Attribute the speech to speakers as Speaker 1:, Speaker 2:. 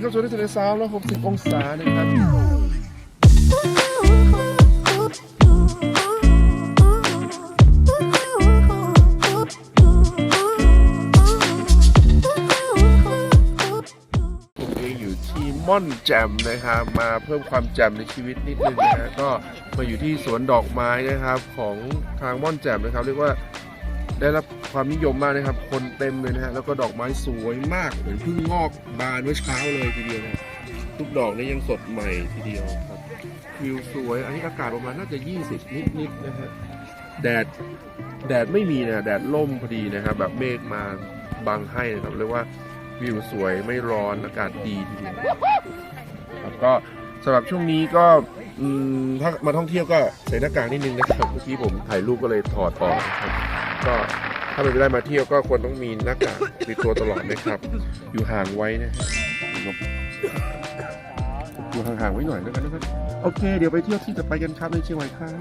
Speaker 1: นี่ครับส่วนที่เลสาวแล้ว60องศานะครับ ผมเองอยู่ที่ม่อนแจ่มนะครับมาเพิ่มความแจ่มในชีวิตนิดนึงนะฮะก็มาอยู่ที่สวนดอกไม้นะครับของทางม่อนแจ่มนะครับ เรียกว่า ได้รับความนิยมมากนะครับ คนเต็มเลยนะฮะแล้วก็ดอกไม้สวยมากเหมือนเพิ่งงอกบานเมื่อเช้าเลยทีเดียวนะทุกดอกนี่ยังสดใหม่ทีเดียวครับวิวสวย อันนี้อากาศประมาณน่าจะ 20 นิดๆนะฮะแดดแดดไม่มีนะแดดล่มพอดีนะครับ แบบเมฆมาบังให้นะครับเรียกว่าวิวสวยไม่ร้อนอากาศดีทีเดียวครับก็สำหรับช่วงนี้ก็ ถ้ามาท่องเที่ยวก็ใส่หน้ากากนิดนึงนะครับเมื่อกี้ผมถ่ายรูปก็เลยถอดออกก็ถ้าเป็นไปได้มาเที่ยวก็ควรต้องมีหน้ากากติดตัวตลอดนะครับ อยู่ห่างไว้นะอยู่ห่างๆไว้หน่อยแล้วกันนะครับโอเค เดี๋ยวไปเที่ยวที่จะไปกันครับในเชียงใหม่ครับ